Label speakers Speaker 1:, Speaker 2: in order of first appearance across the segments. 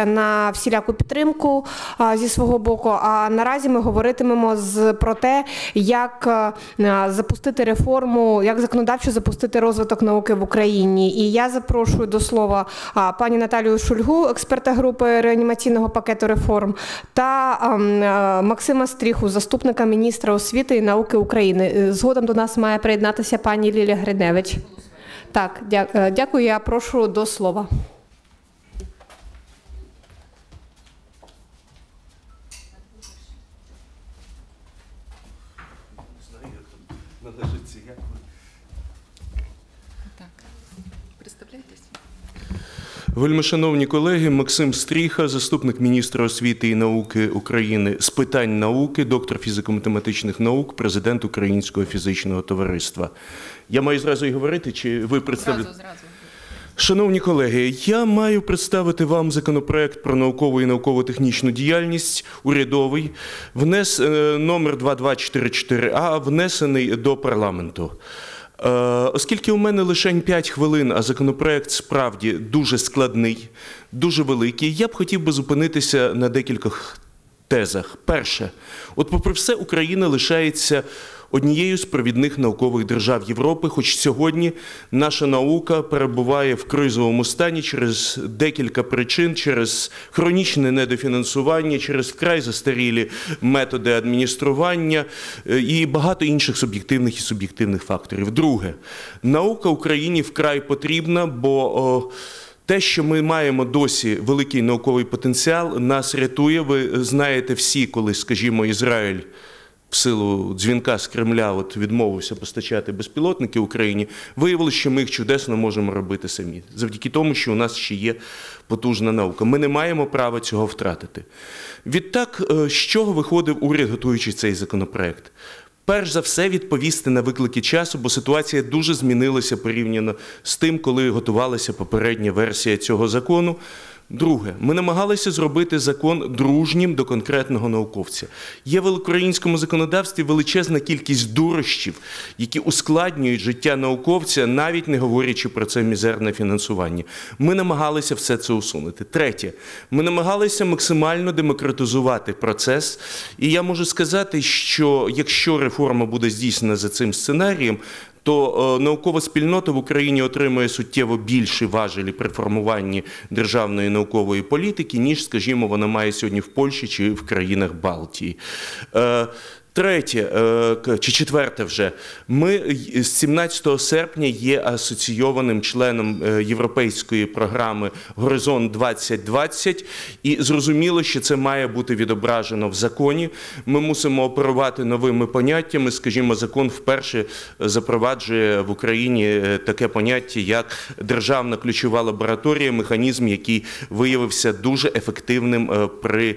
Speaker 1: надіється на всіляку підтримку зі свого боку. А наразі ми говоритимемо з про те, як запустити реформу, як законодавчо запустити розвиток науки в Україні. І я запрошую до слова пані Наталію Шульгу, експерта групи реанімаційного пакету реформ, та а, м, а, Максима Стріху, заступника міністра освіти і науки України. Е, Згодом до нас має приєднатися пані Лілія Гриневич. Так, е, дякую. Я прошу до слова.
Speaker 2: Так, представляйтесь.
Speaker 3: Вельмишановні колеги, Максим Стріха, заступник міністра освіти і науки України з питань науки, доктор фізико-математичних наук, президент Українського фізичного товариства. Я маю зразу і говорити, чи ви представляєте?
Speaker 2: Зразу, зразу.
Speaker 3: Шановні колеги, я маю представити вам законопроект про наукову і науково-технічну діяльність урядовий, внес е, номер 2244А, внесений до парламенту. Е, Оскільки у мене лише 5 хвилин, а законопроект справді дуже складний, дуже великий, я б хотів би зупинитися на декількох тезах. Перше, от попри все, Україна лишається однією з провідних наукових держав Європи, хоч сьогодні наша наука перебуває в кризовому стані через декілька причин, через хронічне недофінансування, через вкрай застарілі методи адміністрування е, і багато інших суб'єктивних і суб'єктивних факторів. Друге, наука Україні вкрай потрібна, бо те, що ми маємо досі великий науковий потенціал, нас рятує. Ви знаєте всі, коли, скажімо, Ізраїль в силу дзвінка з Кремля от відмовився постачати безпілотники Україні, виявилося, що ми їх чудесно можемо робити самі, завдяки тому, що у нас ще є потужна наука. Ми не маємо права цього втратити. Відтак, е, з чого виходив уряд, готуючи цей законопроект? Перш за все, відповісти на виклики часу, бо ситуація дуже змінилася порівняно з тим, коли готувалася попередня версія цього закону. Друге, ми намагалися зробити закон дружнім до конкретного науковця. Є в українському законодавстві величезна кількість дурощів, які ускладнюють життя науковця, навіть не говорячи про це мізерне фінансування. Ми намагалися все це усунути. Третє, ми намагалися максимально демократизувати процес. І я можу сказати, що якщо реформа буде здійснена за цим сценарієм, то е, наукова спільнота в Україні отримує суттєво більші важелі при формуванні державної наукової політики, ніж, скажімо, вона має сьогодні в Польщі чи в країнах Балтії. Е, Третє е, чи четверте вже ми з 17 серпня є асоційованим членом е, європейської програми Горизонт 2020 і зрозуміло, що це має бути відображено в законі. Ми мусимо оперувати новими поняттями. Скажімо, закон вперше запроваджує в Україні е, таке поняття, як державна ключова лабораторія, механізм, який виявився дуже ефективним е, при.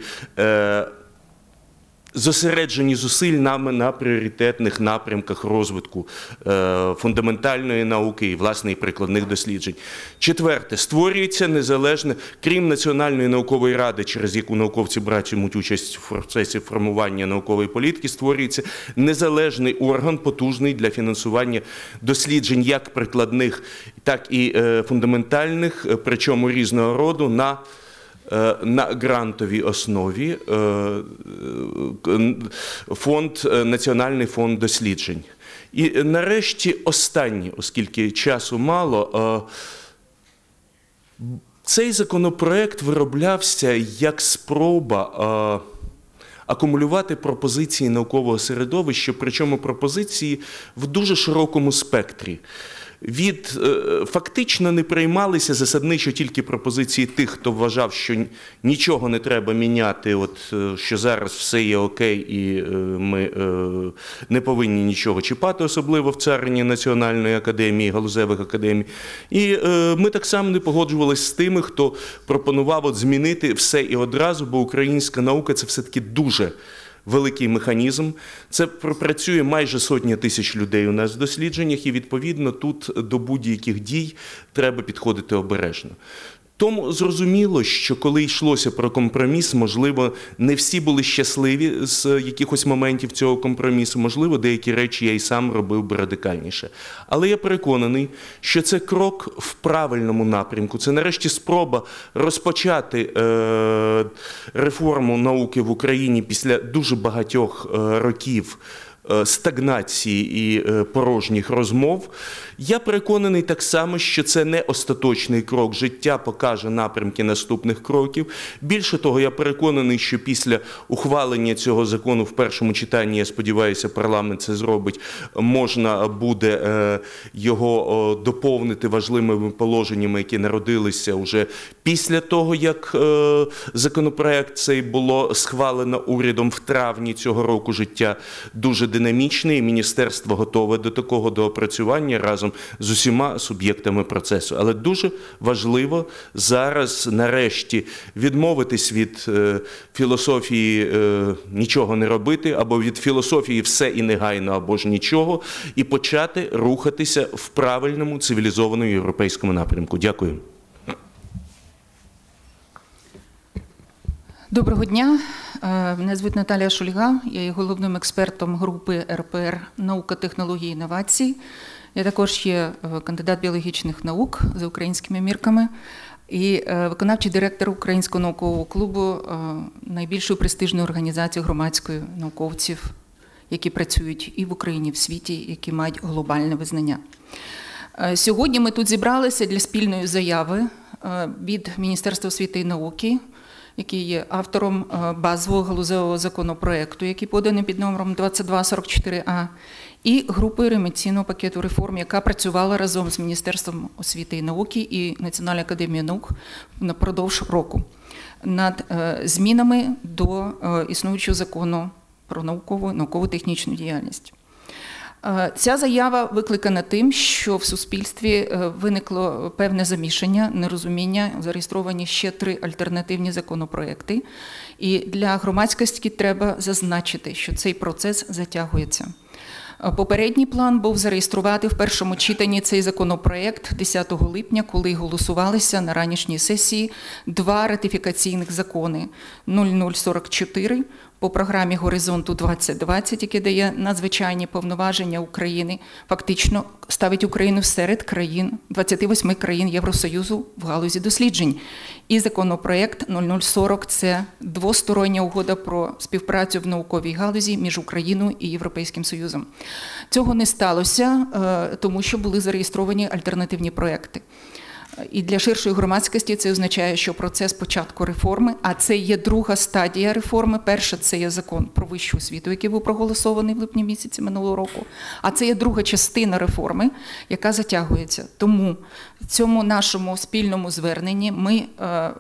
Speaker 3: Зосереджені зусиль нами на пріоритетних напрямках розвитку е, фундаментальної науки і власне і прикладних досліджень. Четверте, створюється незалежне, крім Національної наукової ради, через яку науковці братимуть участь в процесі формування наукової політики, створюється незалежний орган, потужний для фінансування досліджень як прикладних, так і е, фундаментальних, причому різного роду на на грантовій основі е, е, фонд, е, Національний фонд досліджень. І е, нарешті останнє, оскільки часу мало, е, цей законопроект вироблявся як спроба. е, Акумулювати пропозиції наукового середовища, причому пропозиції в дуже широкому спектрі. Від е, фактично не приймалися засадничо тільки пропозиції тих, хто вважав, що нічого не треба міняти, от е, що зараз все є окей, і е, ми не повинні нічого чіпати, особливо в царині Національної академії, галузевих академій. І ми так само не погоджувалися з тими, хто пропонував от змінити все і одразу, бо українська наука це все-таки дуже великий механізм. Це пропрацює майже сотня тисяч людей у нас в дослідженнях, і відповідно тут до будь-яких дій треба підходити обережно. Тому зрозуміло, що коли йшлося про компроміс, можливо, не всі були щасливі з якихось моментів цього компромісу. Можливо, деякі речі я і сам робив би радикальніше. Але я переконаний, що це крок в правильному напрямку. Це нарешті спроба розпочати е, реформу науки в Україні після дуже багатьох е, років стагнації і е, порожніх розмов. Я переконаний так само, що це не остаточний крок. Життя покаже напрямки наступних кроків. Більше того, я переконаний, що після ухвалення цього закону в першому читанні, я сподіваюся, парламент це зробить. Можна буде е, його доповнити важливими положеннями, які народилися вже після того, як е, законопроект цей було схвалено урядом в травні цього року. Життя дуже динамічне, і міністерство готове до такого доопрацювання разом з усіма суб'єктами процесу. Але дуже важливо зараз, нарешті, відмовитись від е, філософії е, нічого не робити, або від філософії все і негайно, або ж нічого, і почати рухатися в правильному цивілізованому європейському напрямку. Дякую.
Speaker 2: Доброго дня. Е, Мене звуть Наталія Шульга. Я є головним експертом групи РПР наука, технології, інновацій. Я також є е, кандидат біологічних наук за українськими мірками і е, виконавчий директор Українського наукового клубу, найбільшої престижної організації громадської науковців, які працюють і в Україні, і в світі, які мають глобальне визнання. Сьогодні ми тут зібралися для спільної заяви від Міністерства освіти і науки, який є автором е, базового галузевого законопроекту, який поданий під номером 2244А, і групою реміційного пакету реформ, яка працювала разом з Міністерством освіти і науки і Національною академією наук напродовж року над е, змінами до е, існуючого закону про наукову науково-технічну діяльність. Е, Ця заява викликана тим, що в суспільстві е, виникло певне замішання, нерозуміння, зареєстровані ще три альтернативні законопроекти. І для громадськості треба зазначити, що цей процес затягується. Е, Попередній план був зареєструвати в першому читанні цей законопроект 10 липня, коли голосувалися на ранішній сесії два ратифікаційних закони 0044 по програмі Горизонту 2020, який дає надзвичайні повноваження України, фактично ставить Україну серед країн 28 країн Євросоюзу в галузі досліджень. І законопроект 0040 – це двостороння угода про співпрацю в науковій галузі між Україною і Європейським Союзом. Цього не сталося, е, тому що були зареєстровані альтернативні проекти. І для ширшої громадськості це означає, що процес початку реформи, а це є друга стадія реформи. Перша це є закон про вищу освіту, який був проголосований в липні місяці минулого року. А це є друга частина реформи, яка затягується. Тому в цьому нашому спільному зверненні ми е, е,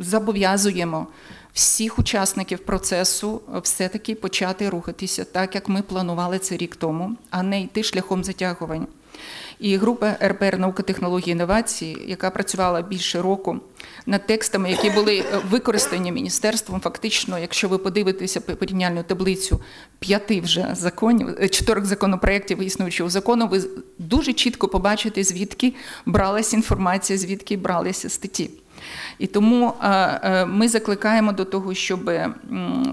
Speaker 2: зобов'язуємо всіх учасників процесу е, все-таки почати рухатися так, як ми планували це рік тому, а не йти шляхом затягувань. І група РПР наука технології інновації, яка працювала більше року над текстами, які були е, використані міністерством. Фактично, якщо ви подивитеся порівняльну таблицю п'яти вже законів, е, чотирьох законопроєктів існуючого закону, ви дуже чітко побачите, звідки бралася інформація, звідки бралися статті. І тому е, е, ми закликаємо до того, щоб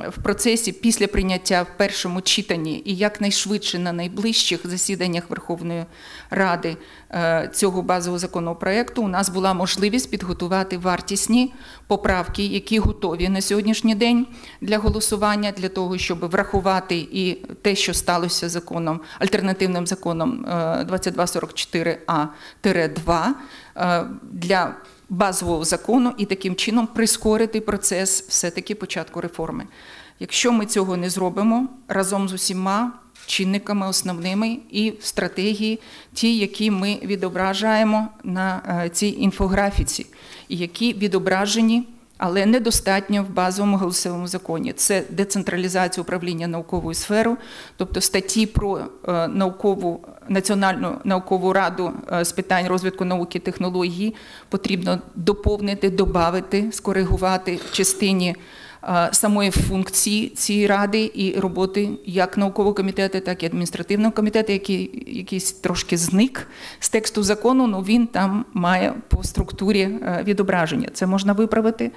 Speaker 2: в процесі після прийняття в першому читанні і якнайшвидше на найближчих засіданнях Верховної Ради е, цього базового законопроекту у нас була можливість підготувати вартісні поправки, які готові на сьогоднішній день для голосування, для того, щоб врахувати і те, що сталося законом, альтернативним законом е, 2244А-2 е, для базового закону і таким чином прискорити процес все-таки початку реформи. Якщо ми цього не зробимо разом з усіма чинниками основними і стратегії, ті, які ми відображаємо на е, цій інфографіці, і які відображені. Але недостатньо в базовому голосовому законі. Це децентралізація управління науковою сферою, тобто статті про е, наукову національну наукову раду е, з питань розвитку науки і технології потрібно доповнити, додати, скоригувати в частині самої функції цієї ради і роботи як наукового комітету, так і адміністративного комітету, який якийсь трошки зник з тексту закону, але він там має по структурі е, відображення. Це можна виправити.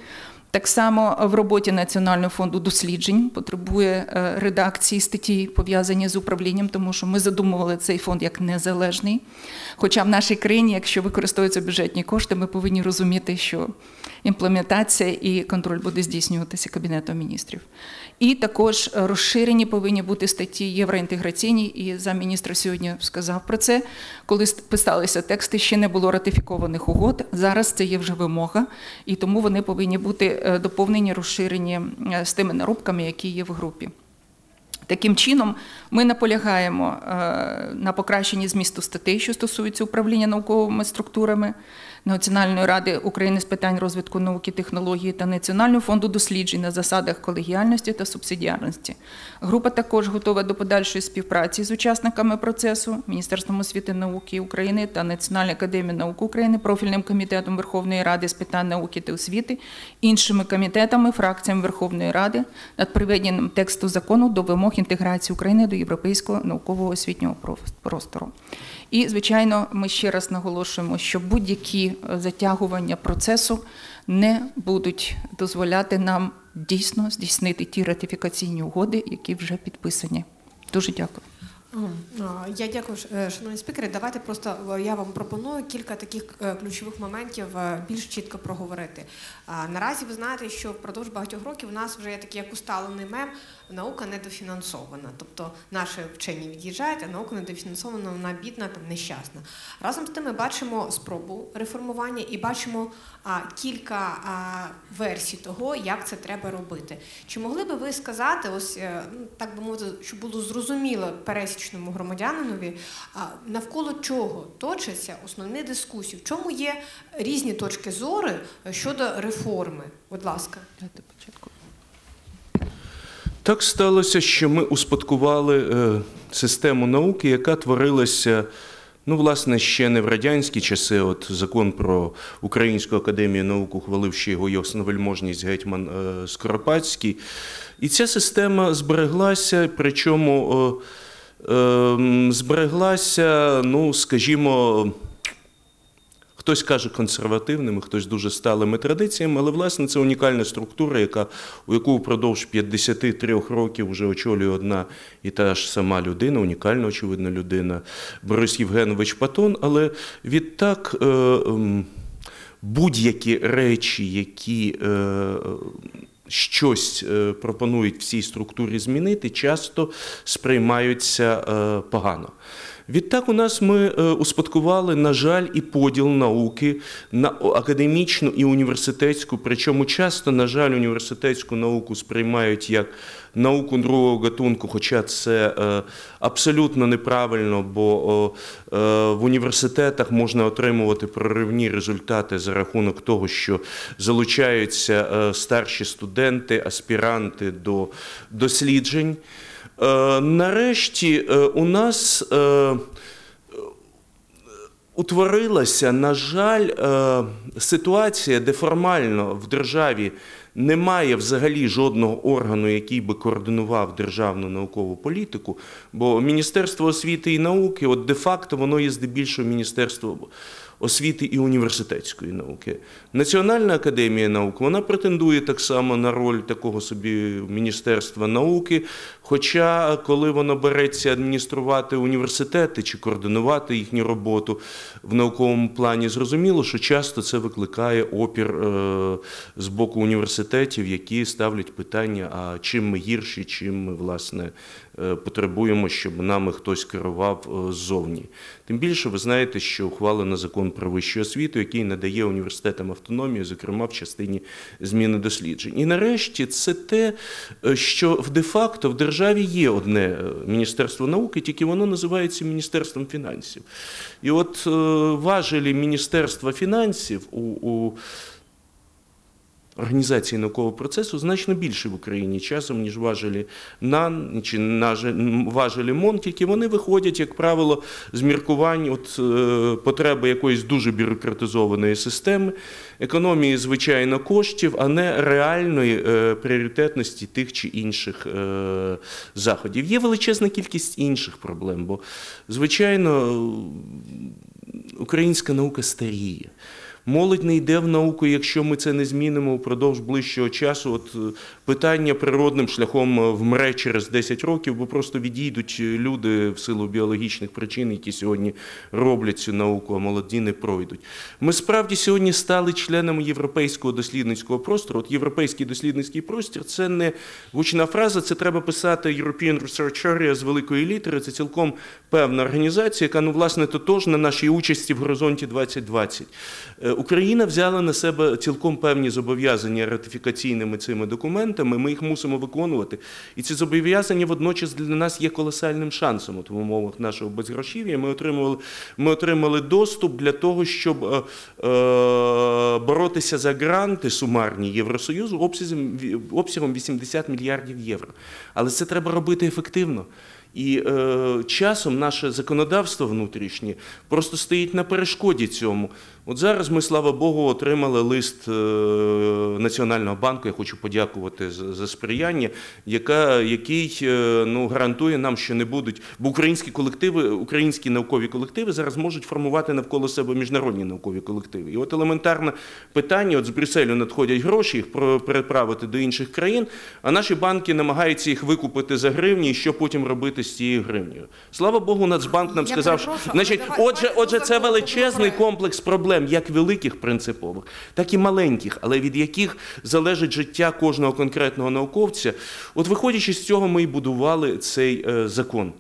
Speaker 2: Так само в роботі Національного фонду досліджень потребує е, редакції статті, пов'язані з управлінням, тому що ми задумували цей фонд як незалежний. Хоча в нашій країні, якщо використовуються бюджетні кошти, ми повинні розуміти, що імплементація і контроль буде здійснюватися Кабінетом міністрів. І також розширені повинні бути статті євроінтеграційні, і замміністра сьогодні сказав про це. Коли писалися тексти, ще не було ратифікованих угод. Зараз це є вже вимога, і тому вони повинні бути е, доповнені, розширені е, з тими нарубками, які є в групі. Таким чином, ми наполягаємо е, на покращенні змісту статей, що стосуються управління науковими структурами Національної ради України з питань розвитку науки, технології та Національного фонду досліджень на засадах колегіальності та субсидіарності. Група також готова до подальшої співпраці з учасниками процесу, Міністерством освіти науки України та Національною академією наук України, профільним комітетом Верховної Ради з питань науки та освіти, іншими комітетами, фракціями Верховної Ради над приведенням тексту закону до вимог інтеграції України до європейського наукового освітнього простору. І, звичайно, ми ще раз наголошуємо, що будь-які затягування процесу не будуть дозволяти нам дійсно здійснити ті ратифікаційні угоди, які вже підписані. Дуже дякую.
Speaker 1: Я дякую, е, шановні спікери. Давайте просто е, я вам пропоную кілька таких е, ключових моментів більш чітко проговорити. Наразі ви знаєте, що впродовж багатьох років у нас вже є такий як усталений мем, наука недофінансована. Тобто наші вчені від'їжджають, а наука недофінансована, вона бідна, там нещасна. Разом з тим ми бачимо спробу реформування і бачимо кілька версій того, як це треба робити. Чи могли би ви сказати, ось ну, так би мовити, щоб було зрозуміло пересічному громадянинові, навколо чого точаться основні дискусії, в чому є різні точки зору щодо реформи. Будь ласка,
Speaker 2: початку.
Speaker 3: Так сталося, що ми успадкували е, систему науки, яка творилася. Ну, власне, ще не в радянські часи. От закон про Українську академію наук ухвалив ще його ясновельможність гетьман е, Скоропадський. І ця система збереглася, причому. Ем, збереглася, ну, скажімо, хтось каже консервативними, хтось дуже сталими традиціями, але, власне, це унікальна структура, яка, у яку впродовж 53 років вже очолює одна і та ж сама людина, унікальна, очевидна людина, Борис Євгенович Патон. Але відтак. Е, ем, будь-які речі, які е, щось е, пропонують в цій структурі змінити, часто сприймаються е, погано. Відтак у нас ми е, успадкували, на жаль, і поділ науки на академічну і університетську. Причому часто, на жаль, університетську науку сприймають як науку другого гатунку, хоча це е, абсолютно неправильно, бо е, в університетах можна отримувати проривні результати за рахунок того, що залучаються старші студенти, аспіранти до досліджень. Е, нарешті е, у нас е, утворилася, на жаль, ситуація, де формально в державі немає взагалі жодного органу, який би координував державну наукову політику, бо Міністерство освіти і науки, от де-факто, воно є здебільшого міністерство освіти і університетської науки. Національна академія наук вона претендує так само на роль такого собі Міністерства науки. Хоча, коли воно береться адмініструвати університети чи координувати їхню роботу в науковому плані, зрозуміло, що часто це викликає опір е, з боку університетів, які ставлять питання: а чим ми гірші, чим ми власне Е, потребуємо, щоб нами хтось керував е, ззовні. Тим більше ви знаєте, що ухвалено закон про вищу освіту, який надає університетам автономію, зокрема в частині зміни досліджень. І нарешті це те, що в де-факто в державі є одне міністерство науки, тільки воно називається Міністерством фінансів. І от важелі Міністерства фінансів у, у організації наукового процесу значно більше в Україні часом, ніж важелі НАН чи важелі МОН, тільки вони виходять, як правило, з міркувань от, е, потреби якоїсь дуже бюрократизованої системи, економії, звичайно, коштів, а не реальної е, пріоритетності тих чи інших е, заходів. Є величезна кількість інших проблем, бо, звичайно, українська наука старіє. Молодь не йде в науку, якщо ми це не змінимо впродовж ближчого часу. От е, питання природним шляхом е, вмре через 10 років, бо просто відійдуть е, люди в силу біологічних причин, які сьогодні роблять цю науку, а молоді не пройдуть. Ми справді сьогодні стали членами європейського дослідницького простору. От європейський дослідницький простір це не гучна фраза, це треба писати European Research Area з великої літери. Це цілком певна організація, яка ну власне тотожна нашій участі в горизонті 2020. Україна взяла на себе цілком певні зобов'язання ратифікаційними цими документами. Ми їх мусимо виконувати. І ці зобов'язання водночас для нас є колосальним шансом. От в умовах нашого безгрошів'я ми отримували, ми отримали доступ для того, щоб е, е, боротися за гранти сумарні Євросоюзу обсягом 80 мільярдів євро. Але це треба робити ефективно. І е, часом наше законодавство внутрішнє просто стоїть на перешкоді цьому. От зараз ми, слава Богу, отримали лист е, Національного банку. Я хочу подякувати за, за сприяння, яка, який е, ну, гарантує нам, що не будуть, бо українські колективи, українські наукові колективи зараз можуть формувати навколо себе міжнародні наукові колективи. І от елементарне питання: от з Брюсселю надходять гроші, їх переправити до інших країн, а наші банки намагаються їх викупити за гривні, і що потім робити з цією гривнею. Слава Богу, Нацбанк нам
Speaker 1: Я
Speaker 3: сказав, що значить, отже, отже, це величезний комплекс проблем, як великих принципових, так і маленьких, але від яких залежить життя кожного конкретного науковця. От виходячи з цього, ми і будували цей е, закон.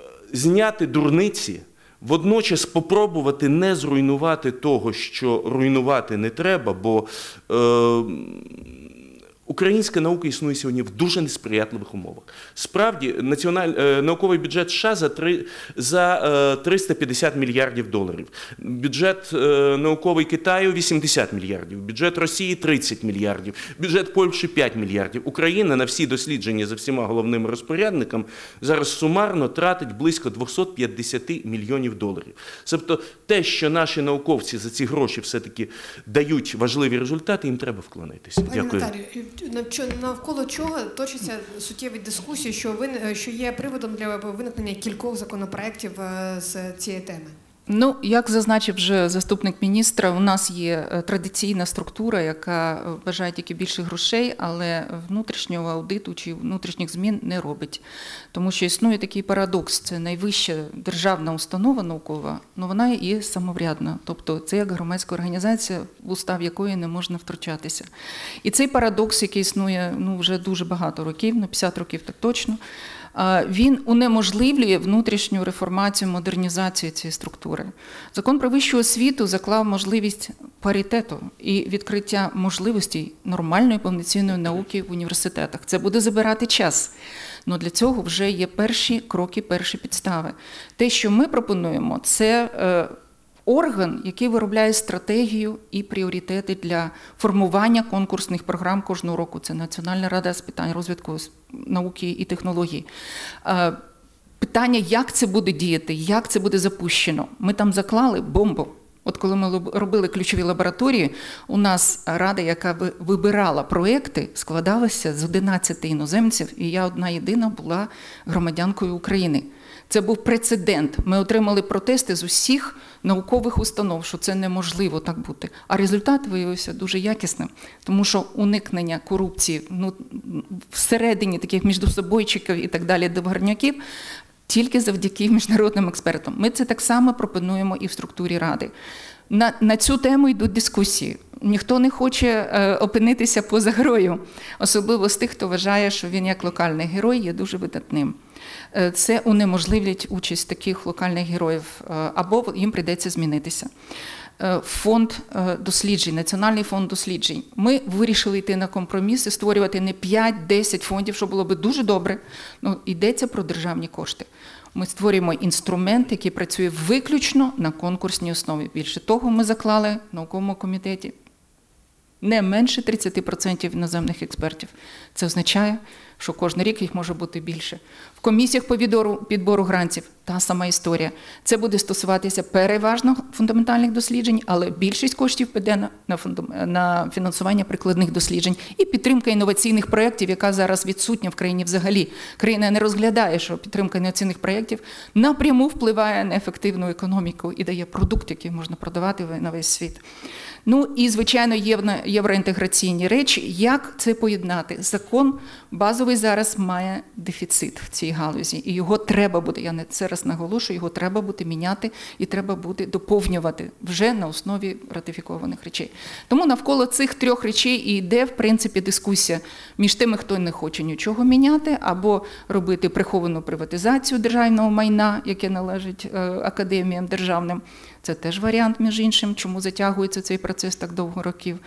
Speaker 3: Е, Зняти дурниці. Водночас попробувати не зруйнувати того, що руйнувати не треба, бо е, Українська наука існує сьогодні в дуже несприятливих умовах. Справді, національ... е, науковий бюджет США за, три... за е, 350 мільярдів доларів. Бюджет е, науковий Китаю 80 мільярдів, бюджет Росії 30 мільярдів, бюджет Польщі 5 мільярдів. Україна на всі дослідження за всіма головними розпорядниками зараз сумарно тратить близько 250 мільйонів доларів. Тобто те, що наші науковці за ці гроші все-таки дають важливі результати, їм треба вклонитися. Дякую.
Speaker 1: Навколо чого точаться суттєві дискусії, що вин що є приводом для виникнення кількох законопроєктів е, з цієї теми?
Speaker 2: Ну, як зазначив вже заступник міністра, у нас є е, традиційна структура, яка е, вважає тільки більше грошей, але внутрішнього аудиту чи внутрішніх змін не робить. Тому що існує такий парадокс: це найвища державна установа наукова, але вона і самоврядна. Тобто це як громадська організація, в устав якої не можна втручатися. І цей парадокс, який існує ну, вже дуже багато років, ну 50 років так точно. Він унеможливлює внутрішню реформацію, модернізацію цієї структури. Закон про вищу освіту заклав можливість паритету і відкриття можливостей нормальної повноцінної науки в університетах. Це буде забирати час. але для цього вже є перші кроки, перші підстави. Те, що ми пропонуємо, це е, орган, який виробляє стратегію і пріоритети для формування конкурсних програм кожного року. Це Національна рада з питань розвитку науки і технологій. Е, Питання, як це буде діяти, як це буде запущено. Ми там заклали бомбу. От коли ми робили ключові лабораторії, у нас рада, яка вибирала проекти, складалася з 11 іноземців, і я одна єдина була громадянкою України. Це був прецедент. Ми отримали протести з усіх наукових установ, що це неможливо так бути. А результат виявився дуже якісним, тому що уникнення корупції ну, всередині таких міжсобойчиків і так далі догарняків тільки завдяки міжнародним експертам. Ми це так само пропонуємо і в структурі ради. На, на цю тему йдуть дискусії. Ніхто не хоче е, опинитися поза грою, особливо з тих, хто вважає, що він як локальний герой є дуже видатним. Е, Це унеможливлять участь таких локальних героїв, е, або їм прийдеться змінитися. Фонд досліджень, Національний фонд досліджень. Ми вирішили йти на компроміс і створювати не 5-10 фондів, що було би дуже добре. Ну, йдеться про державні кошти. Ми створюємо інструмент, який працює виключно на конкурсній основі. Більше того, ми заклали в науковому комітеті не менше 30% іноземних експертів. Це означає, що кожен рік їх може бути більше. В комісіях по відбору, підбору грантів та сама історія. Це буде стосуватися переважно фундаментальних досліджень, але більшість коштів піде на, на, фундам- на фінансування прикладних досліджень і підтримка інноваційних проєктів, яка зараз відсутня в країні взагалі. Країна не розглядає, що підтримка інноваційних проєктів напряму впливає на ефективну економіку і дає продукт, який можна продавати на весь світ. Ну і звичайно, євро, євроінтеграційні речі. Як це поєднати? Закон базовий зараз має дефіцит в цій галузі, і його треба буде. Я не це раз наголошую, його треба буде міняти і треба буде доповнювати вже на основі ратифікованих речей. Тому навколо цих трьох речей і йде в принципі дискусія між тими, хто не хоче нічого міняти, або робити приховану приватизацію державного майна, яке належить е, академіям державним. Це теж варіант, між іншим, чому затягується цей процес так довго років.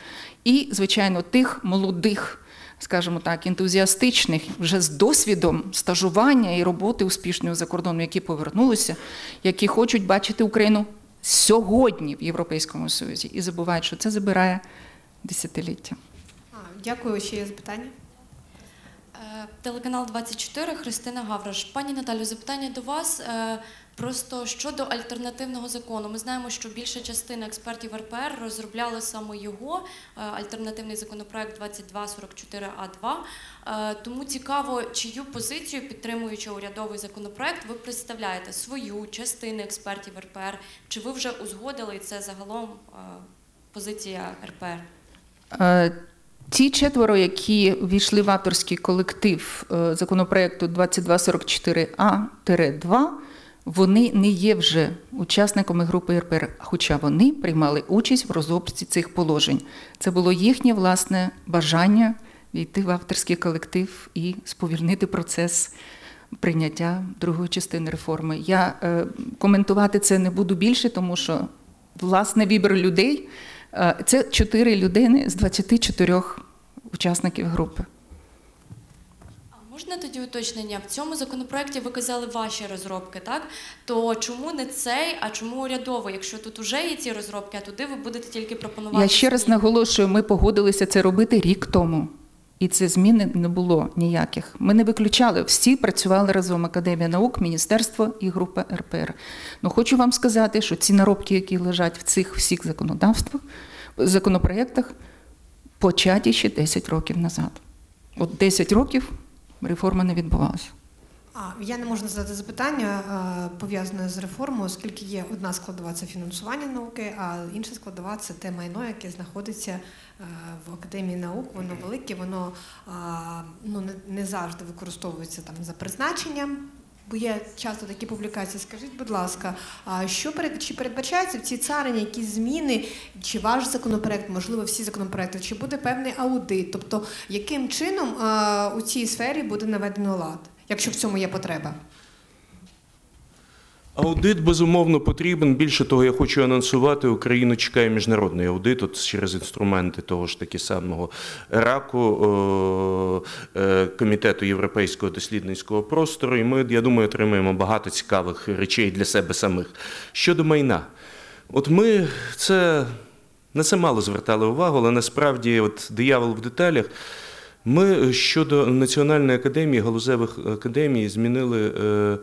Speaker 2: І, звичайно, тих молодих, скажімо так, ентузіастичних, вже з досвідом стажування і роботи успішної за кордоном, які повернулися, які хочуть бачити Україну сьогодні в Європейському Союзі і забувають, що це забирає десятиліття.
Speaker 1: Дякую. Ще є запитання?
Speaker 4: Е, Телеканал 24, Христина Гаврош. Пані Наталю, запитання до вас. Просто щодо альтернативного закону, ми знаємо, що більша частина експертів РПР розробляли саме його е, альтернативний законопроект 2244А2. Е, Тому цікаво, чию позицію, підтримуючи урядовий законопроект, ви представляєте свою частину експертів РПР? Чи ви вже узгодили це загалом е, позиція РПР?
Speaker 2: Ті четверо, які ввійшли в авторський колектив законопроекту 2244А-2, вони не є вже учасниками групи РПР, хоча вони приймали участь в розробці цих положень. Це було їхнє власне бажання війти в авторський колектив і сповільнити процес прийняття другої частини реформи. Я е, коментувати це не буду більше, тому що власне вибір людей. Е, Це чотири людини з 24 учасників групи.
Speaker 4: Можна тоді уточнення? В цьому законопроекті ви казали ваші розробки, так? То чому не цей, а чому урядовий? Якщо тут вже є ці розробки, а туди ви будете тільки пропонувати.
Speaker 2: Я ще раз наголошую, ми погодилися це робити рік тому. І це зміни не було ніяких. Ми не виключали, всі працювали разом Академія наук, Міністерство і група РПР. Ну хочу вам сказати, що ці наробки, які лежать в цих всіх законодавствах, законопроєктах, початі ще 10 років назад. От 10 років реформа не відбувалася.
Speaker 1: Я не можу задати запитання е, пов'язане з реформою, оскільки є одна складова це фінансування науки, а інша складова це те майно, яке знаходиться е, в академії наук. Воно велике, воно ну не завжди використовується там за призначенням. Бо є часто такі публікації. Скажіть, будь ласка, а що перед чи передбачається в цій царині якісь зміни, чи ваш законопроект, можливо, всі законопроекти, чи буде певний аудит? Тобто, яким чином а, у цій сфері буде наведено лад, якщо в цьому є потреба?
Speaker 3: Аудит безумовно потрібен. Більше того, я хочу анонсувати, Україну чекає міжнародний аудит от через інструменти того ж таки самого раку е, комітету Європейського дослідницького простору. І ми, я думаю, отримаємо багато цікавих речей для себе самих. Щодо майна, от ми це на це мало звертали увагу, але насправді, от диявол в деталях. Ми щодо Національної академії, галузевих академій змінили. Е, е,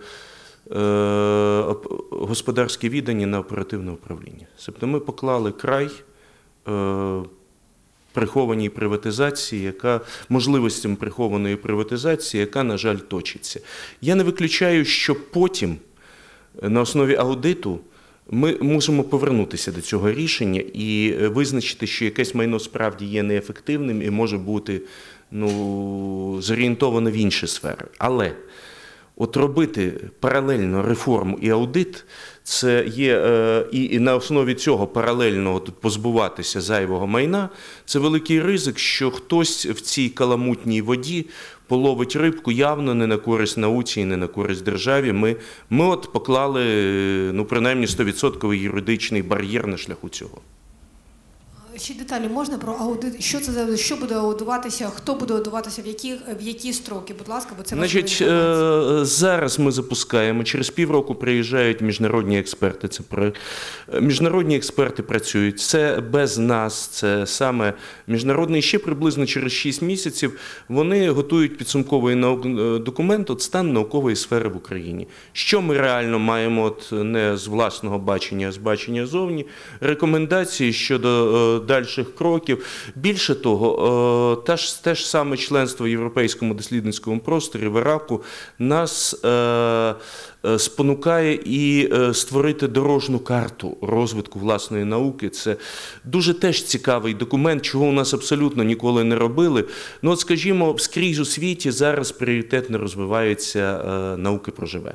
Speaker 3: господарські віддані на оперативне управління. Тобто ми поклали край е, прихованій приватизації, яка можливостям прихованої приватизації, яка, на жаль, точиться. Я не виключаю, що потім е, на основі аудиту. Ми можемо повернутися до цього рішення і е, визначити, що якесь майно справді є неефективним і може бути ну, зорієнтоване в інші сфери. Але От робити паралельно реформу і аудит, це є е, і, на основі цього паралельно тут позбуватися зайвого майна. Це великий ризик, що хтось в цій каламутній воді половить рибку явно не на користь науці і не на користь державі. Ми, ми от поклали ну принаймні 100% юридичний бар'єр на шляху цього.
Speaker 1: Ще деталі можна про аудит? Що це за що буде аудуватися? Хто буде аудуватися? В які в які строки? Будь ласка, бо це
Speaker 3: Значить, е, зараз ми запускаємо. Через півроку приїжджають міжнародні експерти. Це про е, міжнародні експерти працюють. Це без нас. Це саме міжнародний. Ще приблизно через 6 місяців вони готують підсумковий нау- е, документ от стан наукової сфери в Україні. Що ми реально маємо, от не з власного бачення, а з бачення зовні. Рекомендації щодо е, дальших кроків. Більше того, е, ж те ж саме членство в Європейському дослідницькому просторі в Іраку нас е, е, спонукає і створити дорожну карту розвитку власної науки. Це дуже теж цікавий документ, чого у нас абсолютно ніколи не робили. Ну, от, скажімо, скрізь у світі зараз пріоритетно розвиваються е, науки про живе.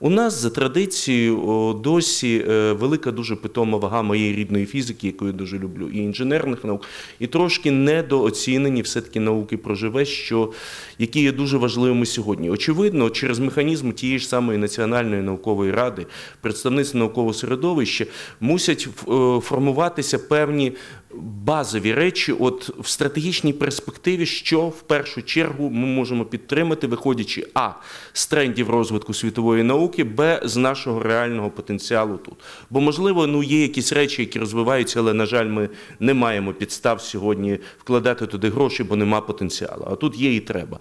Speaker 3: У нас за традицією досі е, велика дуже питома вага моєї рідної фізики, яку я дуже люблю, і інженерних наук, і трошки недооцінені все-таки науки про живе, що, які є дуже важливими сьогодні. Очевидно, через механізм тієї ж самої Національної наукової ради, представництва наукового середовища мусять е, формуватися певні базові речі, от в стратегічній перспективі, що в першу чергу ми можемо підтримати, виходячи а з трендів розвитку світової науки, б з нашого реального потенціалу тут. Бо можливо, ну є якісь речі, які розвиваються, але на жаль, ми не маємо підстав сьогодні вкладати туди гроші, бо нема потенціалу. А тут є і треба.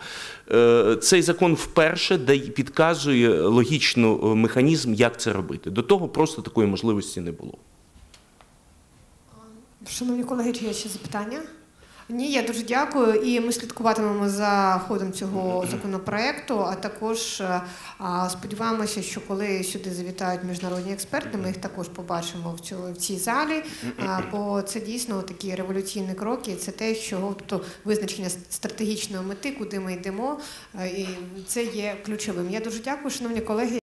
Speaker 3: Е, Цей закон вперше підказує логічно е, механізм, як це робити. До того просто такої можливості не було.
Speaker 1: Шановні колеги, чи є ще запитання? Ні, я дуже дякую. І ми слідкуватимемо за ходом цього законопроекту. А також е, сподіваємося, що коли сюди завітають міжнародні експерти, ми їх також побачимо в цій залі. Бо це дійсно такі революційні кроки. Це те, що тобто визначення стратегічної мети, куди ми йдемо, е, і це є ключовим. Я дуже дякую, шановні колеги.